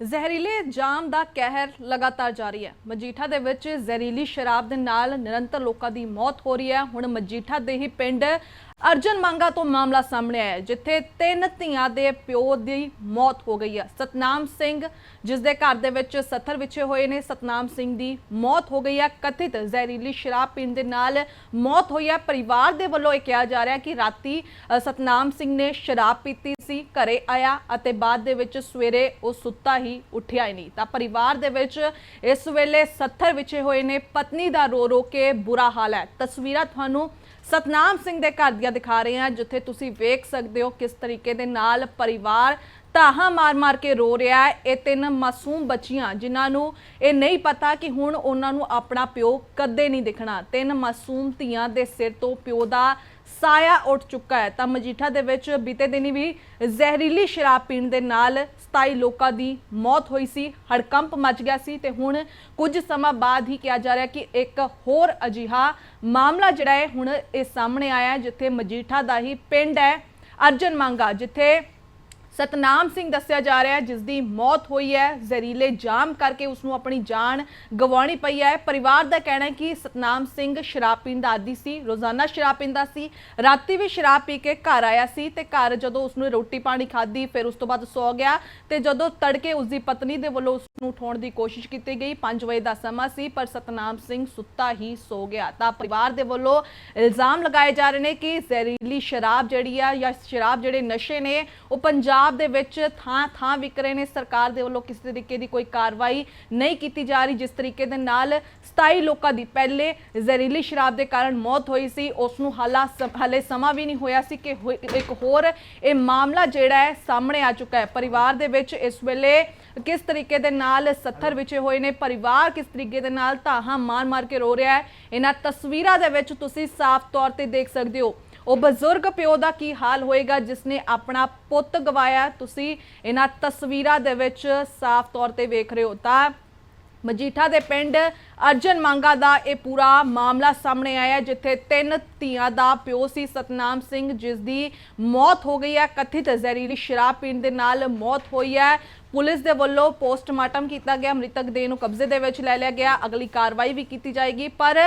ਜ਼ਹਿਰੀਲੇ ਜਾਮ ਦਾ ਕਹਿਰ ਲਗਾਤਾਰ ਜਾਰੀ ਹੈ। ਮਜੀਠਾ ਦੇ ਵਿੱਚ ਜ਼ਹਿਰੀਲੀ ਸ਼ਰਾਬ ਦੇ ਨਾਲ ਨਿਰੰਤਰ ਲੋਕਾਂ ਦੀ ਮੌਤ ਹੋ ਰਹੀ ਹੈ। ਹੁਣ ਮਜੀਠਾ ਦੇ ਹੀ ਪਿੰਡ ਅਰਜਨ ਮੰਗਾ ਤੋਂ ਮਾਮਲਾ ਸਾਹਮਣੇ ਆਇਆ ਜਿੱਥੇ ਤਿੰਨ ਧੀਆਂ ਦੇ ਪਿਓ ਦੀ ਮੌਤ ਹੋ ਗਈ ਹੈ। ਸਤਨਾਮ ਸਿੰਘ, ਜਿਸ ਦੇ ਘਰ ਦੇ ਵਿੱਚ ਸੱਥਰ ਵਿਛੇ ਹੋਏ ਨੇ, ਸਤਨਾਮ ਸਿੰਘ ਦੀ ਮੌਤ ਹੋ ਗਈ ਹੈ। ਕਥਿਤ ਜ਼ਹਿਰੀਲੀ ਸ਼ਰਾਬ ਪੀਣ ਦੇ ਨਾਲ ਮੌਤ ਹੋਈ ਹੈ। ਪਰਿਵਾਰ ਦੇ ਵੱਲੋਂ ਇਹ ਕਿਹਾ ਜਾ ਰਿਹਾ ਕਿ ਰਾਤੀ ਸਤਨਾਮ ਸਿੰਘ ਨੇ ਸ਼ਰਾਬ ਪੀਤੀ ਸੀ, ਘਰੇ ਆਇਆ ਅਤੇ ਬਾਅਦ ਦੇ ਵਿੱਚ ਸਵੇਰੇ ਉਹ ਸੁੱਤਾ ਹੀ ਉੱਠਿਆ ਹੀ ਨਹੀਂ। ਤਾਂ ਪਰਿਵਾਰ ਦੇ ਵਿੱਚ ਇਸ ਵੇਲੇ ਸੱਥਰ ਵਿਛੇ ਹੋਏ ਨੇ। ਪਤਨੀ ਦਾ ਰੋ ਰੋ ਕੇ ਬੁਰਾ ਹਾਲ ਹੈ। ਤਸਵੀਰਾਂ ਤੁਹਾਨੂੰ ਸਤਨਾਮ ਸਿੰਘ ਦੇ ਘਰ ਦੀਆਂ ਦਿਖਾ ਰਹੇ ਹਾਂ, ਜਿੱਥੇ ਤੁਸੀਂ ਵੇਖ ਸਕਦੇ ਹੋ ਕਿਸ ਤਰੀਕੇ ਦੇ ਨਾਲ ਪਰਿਵਾਰ ਧਾਹਾਂ ਮਾਰ-ਮਾਰ ਕੇ ਰੋ ਰਿਹਾ ਹੈ। ਇਹ ਤਿੰਨ ਮਾਸੂਮ ਬੱਚੀਆਂ ਜਿਨ੍ਹਾਂ ਨੂੰ ਇਹ ਨਹੀਂ ਪਤਾ ਕਿ ਹੁਣ ਉਹਨਾਂ ਨੂੰ ਆਪਣਾ ਪਿਓ ਕਦੇ ਨਹੀਂ ਦਿਖਣਾ। ਤਿੰਨ ਮਾਸੂਮ ਧੀਆਂ ਦੇ ਸਿਰ ਤੋਂ ਪਿਓ ਦਾ ਸਾਇਆ ਉੱਠ ਚੁੱਕਾ ਹੈ। ਤਾਂ ਮਜੀਠਾ ਦੇ ਵਿੱਚ ਬੀਤੇ ਦਿਨੀ ਵੀ ਜ਼ਹਿਰੀਲੀ ਸ਼ਰਾਬ ਪੀਣ ਦੇ ਨਾਲ 27 ਲੋਕਾਂ ਦੀ ਮੌਤ ਹੋਈ ਸੀ। ਹੜਕੰਪ ਮਚ ਗਿਆ ਸੀ ਤੇ ਹੁਣ ਕੁਝ ਸਮਾਂ ਬਾਅਦ ਹੀ ਕਿਹਾ ਜਾ ਰਿਹਾ ਕਿ ਇੱਕ ਹੋਰ ਅਜਿਹਾ ਮਾਮਲਾ ਜਿਹੜਾ ਹੈ ਹੁਣ ਇਹ ਸਾਹਮਣੇ ਆਇਆ ਹੈ, ਜਿੱਥੇ ਮਜੀਠਾ ਦਾ ਹੀ ਪਿੰਡ ਹੈ। ਅਰਜਨ ਮੰਗਾ, ਜਿੱਥੇ ਸਤਨਾਮ ਸਿੰਘ ਦੱਸਿਆ ਜਾ ਰਿਹਾ ਹੈ ਜਿਸ ਦੀ ਮੌਤ ਹੋਈ ਹੈ। ਜ਼ਹਿਰੀਲੇ ਜਾਮ ਕਰਕੇ ਉਸ ਨੂੰ ਆਪਣੀ ਜਾਨ ਗਵਾਉਣੀ ਪਈ ਹੈ। ਪਰਿਵਾਰ ਦਾ ਕਹਿਣਾ ਹੈ ਕਿ ਸਤਨਾਮ ਸਿੰਘ ਸ਼ਰਾਬ ਪੀਣ ਦਾ ਆਦੀ ਸੀ, ਰੋਜ਼ਾਨਾ ਸ਼ਰਾਬ ਪੀਂਦਾ ਸੀ। ਰਾਤੀ ਵੀ ਸ਼ਰਾਬ ਪੀ ਕੇ ਘਰ ਆਇਆ ਸੀ ਤੇ ਘਰ ਜਦੋਂ ਉਸ ਨੂੰ ਰੋਟੀ ਪਾਣੀ ਖਾਧੀ, ਫਿਰ ਉਸ ਤੋਂ ਬਾਅਦ ਸੌ ਗਿਆ ਤੇ ਜਦੋਂ ਤੜਕੇ ਉਸ ਦੀ ਪਤਨੀ ਦੇ ਵੱਲੋਂ ਉਸ ਨੂੰ ਉਠਾਉਣ ਦੀ ਕੋਸ਼ਿਸ਼ ਕੀਤੀ ਗਈ 5 ਵਜੇ ਦਾ ਸਮਾਂ ਸੀ, ਪਰ ਸਤਨਾਮ ਸਿੰਘ ਸੁੱਤਾ ਹੀ ਸੋ ਗਿਆ। ਤਾਂ ਪਰਿਵਾਰ ਦੇ ਵੱਲੋਂ ਇਲਜ਼ਾਮ ਲਗਾਏ ਜਾ ਰਹੇ ਨੇ ਕਿ ਜ਼ਹਿਰੀਲੀ ਸ਼ਰਾਬ ਜਿਹੜੀ ਆ ਜਾਂ ਸ਼ਰਾਬ ਜਿਹੜੇ ਨਸ਼ੇ ਨੇ, ਉਹ ਪੰਜਾਬ ਦੇ ਵਿੱਚ ਥਾਂ ਥਾਂ ਵਿਕ ਰਹੇ ਨੇ। ਸਰਕਾਰ ਦੇ ਵੱਲੋਂ ਕਿਸੇ ਤਰੀਕੇ ਦੀ ਕੋਈ ਕਾਰਵਾਈ ਨਹੀਂ ਕੀਤੀ ਜਾ ਰਹੀ, ਜਿਸ ਤਰੀਕੇ ਦੇ ਨਾਲ 27 ਲੋਕਾਂ ਦੀ ਪਹਿਲੇ ਜ਼ਹਿਰੀਲੀ ਸ਼ਰਾਬ ਦੇ ਕਾਰਨ ਮੌਤ ਹੋਈ ਸੀ। ਉਸ ਨੂੰ ਹਾਲਾ ਹਲੇ ਸਮਾਂ ਵੀ ਨਹੀਂ ਹੋਇਆ ਸੀ ਕਿ ਇੱਕ ਹੋਰ ਇਹ ਮਾਮਲਾ ਜਿਹੜਾ ਹੈ ਸਾਹਮਣੇ ਆ ਚੁੱਕਾ ਹੈ। ਪਰਿਵਾਰ ਦੇ ਵਿੱਚ ਇਸ ਵੇਲੇ ਕਿਸ ਤਰੀਕੇ ਦੇ ਨਾਲ ਸੱਥਰ ਵਿਚੇ ਹੋਏ ਨੇ? ਪਰਿਵਾਰ ਕਿਸ ਤਰੀਕੇ ਦੇ ਨਾਲ ਧਾਹਾਂ ਮਾਰ-ਮਾਰ ਕੇ ਰੋ ਰਿਹਾ ਹੈ? ਇਹਨਾਂ ਤਸਵੀਰਾਂ ਦੇ ਵਿੱਚ ਤੁਸੀਂ ਸਾਫ਼ ਤੌਰ ਤੇ ਦੇਖ ਸਕਦੇ ਹੋ। ਉਹ ਬਜ਼ੁਰਗ ਪਿਓ ਦਾ ਕੀ ਹਾਲ ਹੋਏਗਾ ਜਿਸ ਨੇ ਆਪਣਾ ਪੁੱਤ ਗਵਾਇਆ ਤੁਸੀਂ ਇਹਨਾਂ ਤਸਵੀਰਾਂ ਦੇ ਵਿੱਚ ਸਾਫ਼ ਤੌਰ ਤੇ ਵੇਖ ਰਹੇ ਹੋ ਤਾਂ ਮਜੀਠਾ ਦੇ ਪਿੰਡ ਅਰਜਨ ਮੰਗਾ ਦਾ ਇਹ ਪੂਰਾ ਮਾਮਲਾ ਸਾਹਮਣੇ ਆਇਆ ਜਿੱਥੇ ਤਿੰਨ ਧੀਆਂ ਦਾ ਪਿਓ ਸੀ, ਸਤਨਾਮ ਸਿੰਘ, ਜਿਸ ਦੀ ਮੌਤ ਹੋ ਗਈ ਹੈ। ਕਥਿਤ ਜ਼ਹਿਰੀਲੀ ਸ਼ਰਾਬ ਪੀਣ ਦੇ ਨਾਲ ਮੌਤ ਹੋਈ ਹੈ। ਪੁਲਿਸ ਦੇ ਵੱਲੋਂ ਪੋਸਟਮਾਰਟਮ ਕੀਤਾ ਗਿਆ। ਮ੍ਰਿਤਕ ਦੇਹ ਨੂੰ ਕਬਜ਼ੇ ਦੇ ਵਿੱਚ ਲੈ ਲਿਆ ਗਿਆ। ਅਗਲੀ ਕਾਰਵਾਈ ਵੀ ਕੀਤੀ ਜਾਏਗੀ, ਪਰ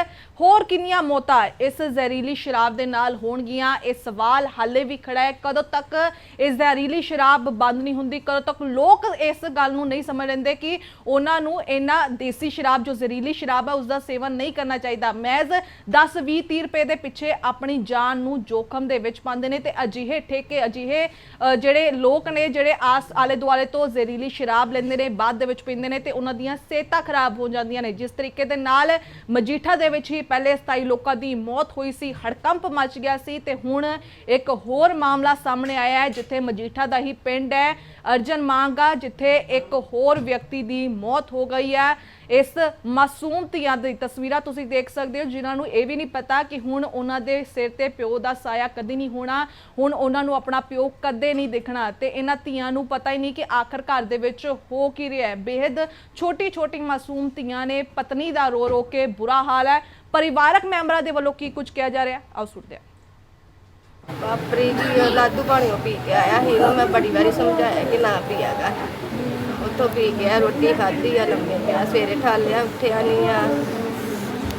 ਹੋਰ ਕਿੰਨੀਆਂ ਮੌਤਾਂ ਇਸ ਜ਼ਹਿਰੀਲੀ ਸ਼ਰਾਬ ਦੇ ਨਾਲ ਹੋਣਗੀਆਂ? ਇਹ ਸਵਾਲ ਹਾਲੇ ਵੀ ਖੜਾ ਹੈ। ਕਦੋਂ ਤੱਕ ਇਹ ਜ਼ਹਿਰੀਲੀ ਸ਼ਰਾਬ ਬੰਦ ਨਹੀਂ ਹੁੰਦੀ? ਕਦੋਂ ਤੱਕ ਲੋਕ ਇਸ ਗੱਲ ਨੂੰ ਨਹੀਂ ਸਮਝ ਲੈਂਦੇ ਕਿ ਉਹਨਾਂ ਨੂੰ ਇਹਨਾਂ ਦੇਸੀ ਸ਼ਰਾਬ ਜੋ ਜ਼ਹਿਰੀਲੀ ਸ਼ਰਾਬ ਹੈ ਉਸ ਦਾ ਸੇਵਨ ਨਹੀਂ ਕਰਨਾ ਚਾਹੀਦਾ। ਮਹਿਜ਼ 10 20 30 ਰੁਪਏ ਦੇ ਪਿੱਛੇ ਆਪਣੀ ਜਾਨ ਨੂੰ ਜੋਖਮ ਦੇ ਵਿੱਚ ਪਾਉਂਦੇ ਨੇ ਤੇ ਅਜਿਹੇ ਠੇਕੇ, ਅਜਿਹੇ ਜਿਹੜੇ ਲੋਕ ਨੇ, ਜਿਹੜੇ ਆਸ ਆਲੇ ਦੁਆਲੇ ਤੋਂ ਜ਼ਹਿਰੀਲੀ ਸ਼ਰਾਬ ਲੈਂਦੇ ਨੇ, ਬਾਅਦ ਦੇ ਵਿੱਚ ਪੀਂਦੇ ਨੇ ਤੇ ਉਹਨਾਂ ਦੀਆਂ ਸਿਹਤਾਂ ਖਰਾਬ ਹੋ ਜਾਂਦੀਆਂ ਨੇ। ਜਿਸ ਤਰੀਕੇ ਦੇ ਨਾਲ ਮਜੀਠਾ ਦੇ ਵਿੱਚ ਹੀ ਪਹਿਲੇ 27 ਲੋਕਾਂ ਦੀ ਮੌਤ ਹੋਈ ਸੀ, ਹੜਕੰਪ ਮਚ ਗਿਆ ਸੀ ਤੇ ਹੁਣ ਇੱਕ ਹੋਰ ਮਾਮਲਾ ਸਾਹਮਣੇ ਆਇਆ ਹੈ, ਜਿੱਥੇ ਮਜੀਠਾ ਦਾ ਹੀ ਪਿੰਡ ਹੈ, ਅਰਜਨ ਮਾਂਗਾ, ਜਿੱਥੇ ਇੱਕ ਹੋਰ ਵਿਅਕਤੀ ਦੀ ਮੌਤ ਹੋ ਗਈ ਹੈ। ਇਸ ਮਾਸੂਮ ਧੀਆਂ ਦੀ ਤਸਵੀਰਾਂ ਤੁਸੀਂ ਦੇਖ ਸਕਦੇ ਹੋ, ਜਿਨ੍ਹਾਂ ਨੂੰ ਇਹ ਵੀ ਨਹੀਂ ਪਤਾ ਕਿ ਹੁਣ ਉਹਨਾਂ ਦੇ ਸਿਰ ਤੇ ਪਿਓ ਦਾ ਸਾਇਆ ਕਦੇ ਨਹੀਂ ਹੋਣਾ, ਹੁਣ ਉਹਨਾਂ ਨੂੰ ਆਪਣਾ ਪਿਓ ਕਦੇ ਨਹੀਂ ਦਿਖਣਾ ਤੇ ਇਹਨਾਂ ਧੀਆਂ ਨੂੰ ਪਤਾ ਹੀ ਨਹੀਂ ਕਿ ਆਖਰ ਘਰ ਦੇ ਵਿੱਚ ਹੋ ਕੀ ਰਿਹਾ ਹੈ। ਬੇहद ਛੋਟੀ ਛੋਟੀ ਮਾਸੂਮ ਧੀਆਂ ਨੇ ਪਤਨੀ ਦਾ ਰੋ ਰੋ ਕੇ ਬੁਰਾ ਹਾਲ ਹੈ। ਪਰਿਵਾਰਕ ਮੈਂਬਰਾਂ ਦੇ ਵੱਲੋਂ ਕੀ ਕੁਝ ਕਿਹਾ ਜਾ ਰਿਹਾ? ਆਓ ਸੁਣਦੇ ਹਾਂ। ਬਾਪਰੇ ਜੀ ਲਾਦੂ ਪਾਣੀਓ ਪੀ ਕੇ ਆਇਆ ਸੀ ਮੈਂ ਬੜੀ ਵਾਰੀ ਸਮਝਾਇਆ ਕਿ ਨਾ ਪੀਆ ਕਰ। ਉੱਥੋਂ ਪੀ ਗਿਆ ਰੋਟੀ ਖਾਧੀ ਆ ਲੰਮੇ ਪਿਆ ਸਵੇਰੇ ਠਾਲਿਆ ਉੱਠਿਆ ਨਹੀਂ ਆ।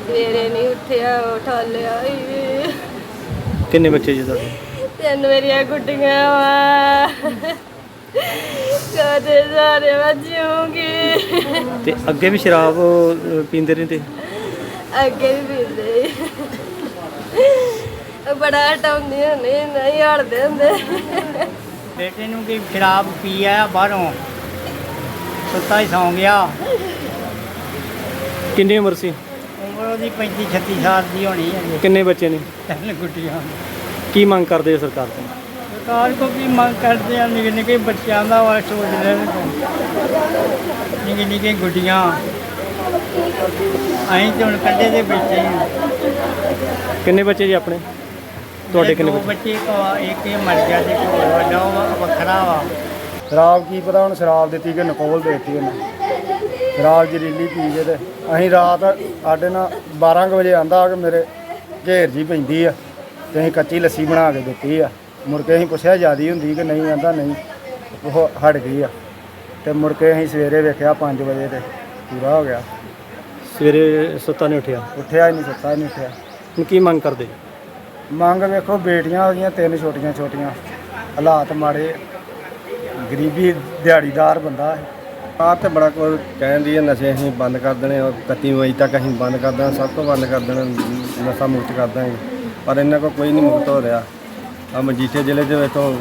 ਸਵੇਰੇ ਨਹੀਂ ਉੱਠਿਆ ਠਾਲਿਆ ਈ। ਕਿੰਨੇ ਬੱਚੇ ਜੀ ਤੁਹਾਡੇ? ਤਿੰਨ ਮੇਰੀਆਂ ਗੁੱਡੀਆਂ ਵਾ। ਕਦੇ ਸਾਰੇ ਵਜੂਗੀ ਤੇ ਅੱਗੇ ਵੀ ਸ਼ਰਾਬ ਅਹ, ਪੀਂਦੇ ਰਹਿੰਦੇ? ਅੱਗੇ ਵੀ ਪੀਂਦੇ। ਸੀ। ਉਹ ਬੜਾ ਹਟਾਉਂਦੀਆਂ ਨਹੀਂ ਨਹੀਂ ਹਟਦੇ ਹੁੰਦੇ। ਬੇਟੇ ਨੂੰ ਕੀ ਸ਼ਰਾਬ ਪੀ ਆਇਆ ਬਾਹਰੋਂ। ਸੁੱਤਾ ਹੀ ਸੌਂ ਗਿਆ। ਕਿੰਨੀ ਉਮਰ ਸੀ? ਉਮਰ ਉਹਦੀ 35 36 ਸਾਲ ਦੀ ਹੋਣੀ ਹੈ ਕਿੰਨੇ ਬੱਚੇ ਨੇ? ਤਿੰਨ ਗੁੱਡੀਆਂ ਕੀ ਮੰਗ ਕਰਦੇ ਹੋ ਸਰਕਾਰ ਤੋਂ? ਸਰਕਾਰ ਕੋ ਕੀ ਮੰਗ ਕਰਦੇ ਆ ਨਿੱਕੇ ਨਿੱਕੇ ਬੱਚਿਆਂ ਦਾ ਵਾ ਸੋਚਦੇ ਨੇ ਨਿੱਕੇ ਨਿੱਕੇ ਗੁੱਡੀਆਂ। ਅਸੀਂ ਤੇ ਹੁਣ ਕੱਢੇ ਦੇ ਬੱਚੇ ਹਾਂ। ਕਿੰਨੇ ਬੱਚੇ ਜੀ ਆਪਣੇ? ਤੁਹਾਡੇ ਕਿੰਨੇ ਦੋ ਬੱਚੇ? ਇੱਕ ਇਹ ਮਰ ਗਿਆ ਤੇ ਇੱਕ ਹੋਰ ਵੱਡਾ ਉਹ ਵੱਖਰਾ ਵਾ। ਸ਼ਰਾਬ ਕੀ ਪਤਾ ਹੁਣ ਸ਼ਰਾਬ ਦਿੱਤੀ ਕਿ ਨਕੋਲ ਦੇਤੀ ਉਹਨੇ। ਸ਼ਰਾਬ ਜ਼ਰੀਲੀ ਪੀ ਕੇ ਤੇ ਅਸੀਂ ਰਾਤ ਸਾਡੇ ਨਾਲ 12 ਕੁ ਵਜੇ ਆਂਦਾ ਕਿ ਮੇਰੇ ਘੇਰ ਜੀ ਪੈਂਦੀ ਆ ਤੇ ਅਸੀਂ ਕੱਚੀ ਲੱਸੀ ਬਣਾ ਕੇ ਦਿੱਤੀ ਆ। ਮੁੜ ਕੇ ਅਸੀਂ ਪੁੱਛਿਆ ਜਿਆਦੀ ਹੁੰਦੀ ਕਿ ਨਹੀਂ ਆਂਦਾ ਨਹੀਂ ਉਹ ਹਟ ਗਈ ਆ। ਤੇ ਮੁੜ ਕੇ ਅਸੀਂ ਸਵੇਰੇ ਵੇਖਿਆ 5 ਵਜੇ ਤੇ ਪੂਰਾ ਹੋ ਗਿਆ। ਸਵੇਰੇ ਸੁੱਤਾ ਨਹੀਂ ਉੱਠਿਆ? ਉੱਠਿਆ ਹੀ ਨਹੀਂ ਸੁੱਤਾ ਹੀ ਨਹੀਂ ਉੱਠਿਆ। ਹੁਣ ਕੀ ਮੰਗ ਕਰਦੇ? ਮੰਗ ਵੇਖੋ ਬੇਟੀਆਂ ਉਹਦੀਆਂ ਤਿੰਨ ਛੋਟੀਆਂ ਛੋਟੀਆਂ ਹਾਲਾਤ ਮਾੜੇ ਗਰੀਬੀ ਦਿਹਾੜੀਦਾਰ ਬੰਦਾ ਹੈ। ਆਹ ਤੇ ਬੜਾ ਕੁਝ ਕਹਿੰਦੀ ਹੈ, ਨਸ਼ੇ ਅਸੀਂ ਬੰਦ ਕਰ ਦੇਣੇ ਔਰ 31 ਵਜੇ ਤੱਕ ਅਸੀਂ ਬੰਦ ਕਰ ਦੇਣਾ, ਸਭ ਤੋਂ ਬੰਦ ਕਰ ਦੇਣਾ, ਨਸ਼ਾ ਮੁਕਤ ਕਰ ਦਾਂਗੇ। ਪਰ ਇਹਨਾਂ ਕੋਲ ਕੋਈ ਨਹੀਂ ਮੁਕਤ ਹੋ ਰਿਹਾ। ਆ ਮਜੀਠੇ ਜ਼ਿਲ੍ਹੇ ਦੇ ਵਿੱਚੋਂ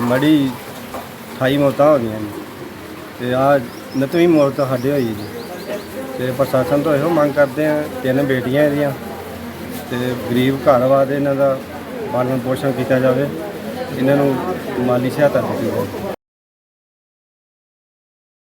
ਮੜੀ 28 ਮੌਤਾਂ ਹੋ ਗਈਆਂ ਨੇ। ਤੇ ਆ ਨਤਵੀਂ ਮੌਤ ਸਾਡੇ ਹੋਈ ਜੀ। ਤੇ ਪ੍ਰਸ਼ਾਸਨ ਤੋਂ ਇਹੋ ਮੰਗ ਕਰਦੇ ਆ, ਤਿੰਨ ਬੇਟੀਆਂ ਇਹਦੀਆਂ। ਤੇ ਗਰੀਬ ਘਰ ਵਾ ਇਹਨਾਂ ਦਾ ਪਾਲਣ ਪੋਸ਼ਣ ਕੀਤਾ ਜਾਵੇ। ਇਹਨਾਂ ਨੂੰ ਮਾਲੀ ਸਹਾਇਤਾ ਦਿੱਤੀ ਜਾਵੇ।